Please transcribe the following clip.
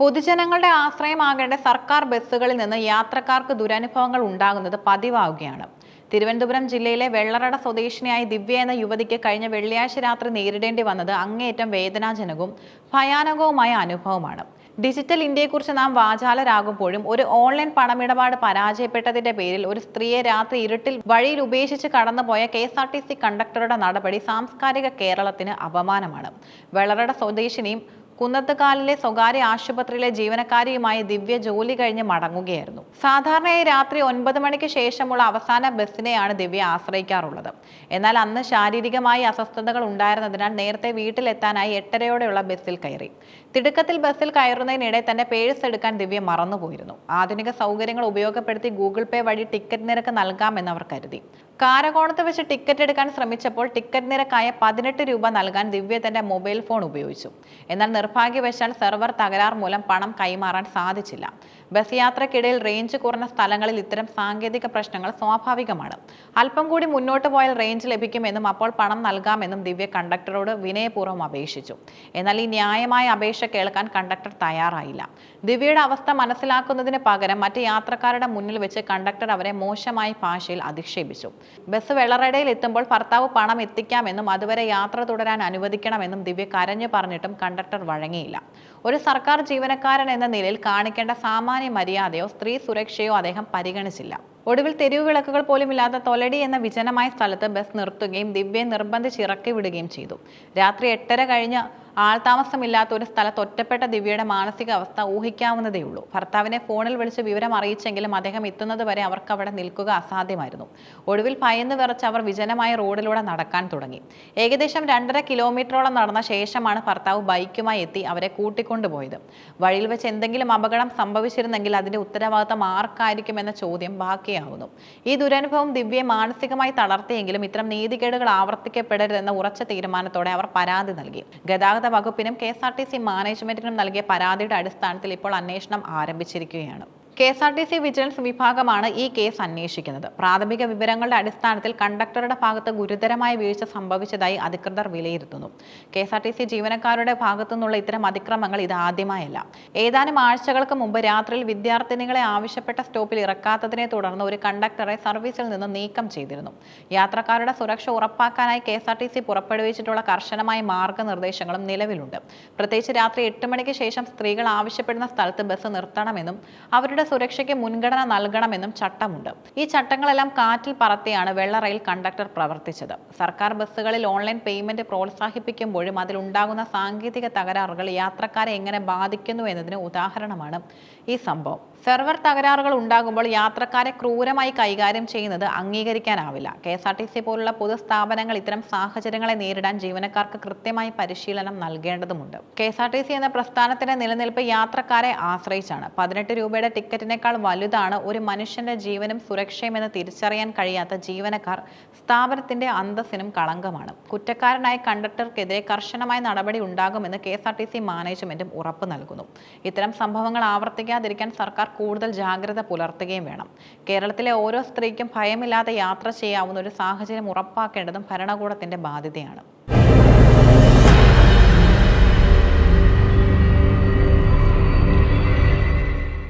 പൊതുജനങ്ങളുടെ ആശ്രയമാകേണ്ട സർക്കാർ ബസ്സുകളിൽ നിന്ന് യാത്രക്കാർക്ക് ദുരനുഭവങ്ങൾ ഉണ്ടാകുന്നത് പതിവാവുകയാണ്. തിരുവനന്തപുരം ജില്ലയിലെ വെള്ളറട സ്വദേശിനിയായ ദിവ്യ എന്ന യുവതിക്ക് കഴിഞ്ഞ വെള്ളിയാഴ്ച രാത്രി നേരിടേണ്ടി വന്നത് അങ്ങേയറ്റം വേദനാജനകവും ഭയാനകവുമായ അനുഭവമാണ്. ഡിജിറ്റൽ ഇന്ത്യയെക്കുറിച്ച് നാം വാചാലരാകുമ്പോഴും ഒരു ഓൺലൈൻ പണമിടപാട് പരാജയപ്പെട്ടതിന്റെ പേരിൽ ഒരു സ്ത്രീയെ രാത്രി ഇരുട്ടിൽ വഴിയിൽ ഉപേക്ഷിച്ച് കടന്നുപോയ K S R T C കണ്ടക്ടറുടെ നടപടി സാംസ്കാരിക കേരളത്തിന് അപമാനമാണ്. വെള്ളറട സ്വദേശിനിയും കുന്നത്തുകാലിലെ സ്വകാര്യ ആശുപത്രിയിലെ ജീവനക്കാരിയുമായി ദിവ്യ ജോലി കഴിഞ്ഞ് മടങ്ങുകയായിരുന്നു. സാധാരണയായി രാത്രി ഒൻപത് മണിക്ക് ശേഷമുള്ള അവസാന ബസ്സിനെയാണ് ദിവ്യ ആശ്രയിക്കാറുള്ളത്. എന്നാൽ അന്ന് ശാരീരികമായി അസ്വസ്ഥതകൾ ഉണ്ടായിരുന്നതിനാൽ നേരത്തെ വീട്ടിലെത്താനായി എട്ടരയോടെയുള്ള ബസ്സിൽ കയറി. തിടുക്കത്തിൽ ബസ്സിൽ കയറുന്നതിനിടെ തന്റെ പേഴ്സ് എടുക്കാൻ ദിവ്യ മറന്നുപോയിരുന്നു. ആധുനിക സൗകര്യങ്ങൾ ഉപയോഗപ്പെടുത്തി ഗൂഗിൾ പേ വഴി ടിക്കറ്റ് നിരക്ക് നൽകാമെന്ന് അവർ കരുതി. കാരകോണത്ത് വെച്ച് ടിക്കറ്റ് എടുക്കാൻ ശ്രമിച്ചപ്പോൾ ടിക്കറ്റ് നിരക്കായ പതിനെട്ട് രൂപ നൽകാൻ ദിവ്യ തന്റെ മൊബൈൽ ഫോൺ ഉപയോഗിച്ചു. എന്നാൽ നിർഭാഗ്യവശാൽ സെർവർ തകരാർ മൂലം പണം കൈമാറാൻ സാധിച്ചില്ല. ബസ് യാത്രക്കിടയിൽ റേഞ്ച് കുറഞ്ഞ സ്ഥലങ്ങളിൽ ഇത്തരം സാങ്കേതിക പ്രശ്നങ്ങൾ സ്വാഭാവികമാണ്. അല്പം കൂടി മുന്നോട്ട് പോയാൽ റേഞ്ച് ലഭിക്കുമെന്നും അപ്പോൾ പണം നൽകാമെന്നും ദിവ്യ കണ്ടക്ടറോട് വിനയപൂർവം അപേക്ഷിച്ചു. എന്നാൽ ഈ ന്യായമായ അപേക്ഷ കേൾക്കാൻ കണ്ടക്ടർ തയ്യാറായില്ല. ദിവ്യയുടെ അവസ്ഥ മനസ്സിലാക്കുന്നതിന് പകരം മറ്റ് യാത്രക്കാരുടെ മുന്നിൽ വെച്ച് കണ്ടക്ടർ അവരെ മോശമായ ഭാഷയിൽ അധിക്ഷേപിച്ചു. ബസ് വെള്ളറടയിൽ എത്തുമ്പോൾ ഭർത്താവ് പണം എത്തിക്കാമെന്നും അതുവരെ യാത്ര തുടരാൻ അനുവദിക്കണമെന്നും ദിവ്യ കരഞ്ഞു പറഞ്ഞിട്ടും കണ്ടക്ടർ വഴങ്ങിയില്ല. ഒരു സർക്കാർ ജീവനക്കാരൻ എന്ന നിലയിൽ കാണിക്കേണ്ട സാമാന്യ മര്യാദയോ സ്ത്രീ സുരക്ഷയോ അദ്ദേഹം പരിഗണിച്ചില്ല. ഒടുവിൽ തെരുവ് വിളക്കുകൾ പോലും ഇല്ലാത്ത തൊലടി എന്ന വിജനമായ സ്ഥലത്ത് ബസ് നിർത്തുകയും ദിവ്യയെ നിർബന്ധിച്ച് ഇറക്കി വിടുകയും ചെയ്തു. രാത്രി എട്ടര കഴിഞ്ഞ് ആൾതാമസമില്ലാത്ത ഒരു സ്ഥലത്ത് ഒറ്റപ്പെട്ട ദിവ്യയുടെ മാനസികാവസ്ഥ അവസ്ഥ ഉള്ളൂ. ഭർത്താവിനെ ഫോണിൽ വിളിച്ച് വിവരം അറിയിച്ചെങ്കിലും അദ്ദേഹം എത്തുന്നത് വരെ അവർക്ക് അവിടെ നിൽക്കുക അസാധ്യമായിരുന്നു. ഒടുവിൽ ഭയന്ന് വിറച്ച് അവർ വിജനമായ റോഡിലൂടെ നടക്കാൻ തുടങ്ങി. ഏകദേശം രണ്ടര കിലോമീറ്ററോളം നടന്ന ശേഷമാണ് ഭർത്താവ് ബൈക്കുമായി എത്തി അവരെ കൂട്ടിക്കൊണ്ടുപോയത്. വഴിയിൽ വെച്ച് എന്തെങ്കിലും അപകടം സംഭവിച്ചിരുന്നെങ്കിൽ അതിന്റെ ഉത്തരവാദിത്തം ആർക്കായിരിക്കുമെന്ന ചോദ്യം ബാക്കിയാവുന്നു ഈ ദുരനുഭവം ദിവ്യയെ മാനസികമായി തളർത്തിയെങ്കിലും ഇത്തരം നീതികേടുകൾ ആവർത്തിക്കപ്പെടരുതെന്ന ഉറച്ച തീരുമാനത്തോടെ അവർ പരാതി നൽകി. ഗതാഗത വകുപ്പിനും K S R T C മാനേജ്മെന്റിനും നൽകിയ പരാതിയുടെ അടിസ്ഥാനത്തിൽ ഇപ്പോൾ അന്വേഷണം ആരംഭിച്ചിരിക്കുകയാണ്. K S R T C vigilance വിഭാഗമാണ് ഈ കേസ് അന്വേഷിക്കുന്നത്. പ്രാഥമിക വിവരങ്ങളുടെ അടിസ്ഥാനത്തിൽ കണ്ടക്ടറുടെ ഭാഗത്ത് ഗുരുതരമായ വീഴ്ച സംഭവിച്ചതായി അധികൃതർ വിലയിരുത്തുന്നു. K S R T C ജീവനക്കാരുടെ ഭാഗത്തു നിന്നുള്ള ഇത്തരം അതിക്രമങ്ങൾ ഇത് ആദ്യമായല്ല. ഏതാനും ആഴ്ചകൾക്ക് മുമ്പ് രാത്രിയിൽ വിദ്യാർത്ഥിനികളെ ആവശ്യപ്പെട്ട സ്റ്റോപ്പിൽ ഇറക്കാത്തതിനെ തുടർന്ന് ഒരു കണ്ടക്ടറെ സർവീസിൽ നിന്ന് നീക്കം ചെയ്തിരുന്നു. യാത്രക്കാരുടെ സുരക്ഷ ഉറപ്പാക്കാനായി K S R T C പുറപ്പെടുവിച്ചിട്ടുള്ള കർശനമായ മാർഗനിർദ്ദേശങ്ങളും നിലവിലുണ്ട്. പ്രത്യേകിച്ച് രാത്രി എട്ട് മണിക്ക് ശേഷം സ്ത്രീകൾ ആവശ്യപ്പെടുന്ന സ്ഥലത്ത് ബസ് നിർത്തണമെന്നും അവരുടെ സുരക്ഷയ്ക്ക് മുൻഗണന നൽകണമെന്നും ചട്ടമുണ്ട്. ഈ ചട്ടങ്ങളെല്ലാം കാറ്റിൽ പറത്തിയാണ് വെള്ള റെയിൽ കണ്ടക്ടർ പ്രവർത്തിച്ചത്. സർക്കാർ ബസ്സുകളിൽ ഓൺലൈൻ പേയ്മെന്റ് പ്രോത്സാഹിപ്പിക്കുമ്പോഴും അതിലുണ്ടാകുന്ന സാങ്കേതിക തകരാറുകൾ യാത്രക്കാരെ എങ്ങനെ ബാധിക്കുന്നു എന്നതിന് ഉദാഹരണമാണ് ഈ സംഭവം. സെർവർ തകരാറുകൾ ഉണ്ടാകുമ്പോൾ യാത്രക്കാരെ ക്രൂരമായി കൈകാര്യം ചെയ്യുന്നത് അംഗീകരിക്കാനാവില്ല. K S R T C പോലുള്ള പൊതുസ്ഥാപനങ്ങൾ ഇത്തരം സാഹചര്യങ്ങളെ നേരിടാൻ ജീവനക്കാർക്ക് കൃത്യമായി പരിശീലനം നൽകേണ്ടതുണ്ട് K S R T C എന്ന പ്രസ്ഥാനത്തിന്റെ നിലനിൽപ്പ് യാത്രക്കാരെ ആശ്രയിച്ചാണ്. പതിനെട്ട് രൂപയുടെ ടിക്കറ്റിനേക്കാൾ വലുതാണ് ഒരു മനുഷ്യന്റെ ജീവനും സുരക്ഷയും എന്ന് തിരിച്ചറിയാൻ കഴിയാത്ത ജീവനക്കാർ സ്ഥാപനത്തിന്റെ അന്തസ്സിനും കളങ്കമാണ്. കുറ്റക്കാരനായ കണ്ടക്ടർക്കെതിരെ കർശനമായ നടപടി ഉണ്ടാകുമെന്ന് K S R T C മാനേജ്മെന്റും ഉറപ്പ് നൽകുന്നു. ഇത്തരം സംഭവങ്ങൾ ആവർത്തിക്കാതിരിക്കാൻ സർക്കാർ കൂടുതൽ ജാഗ്രത പുലർത്തുകയും വേണം. കേരളത്തിലെ ഓരോ സ്ത്രീക്കും ഭയമില്ലാതെ യാത്ര ചെയ്യാവുന്ന ഒരു സാഹചര്യം ഉറപ്പാക്കേണ്ടതും ഭരണകൂടത്തിന്റെ ബാധ്യതയാണ്.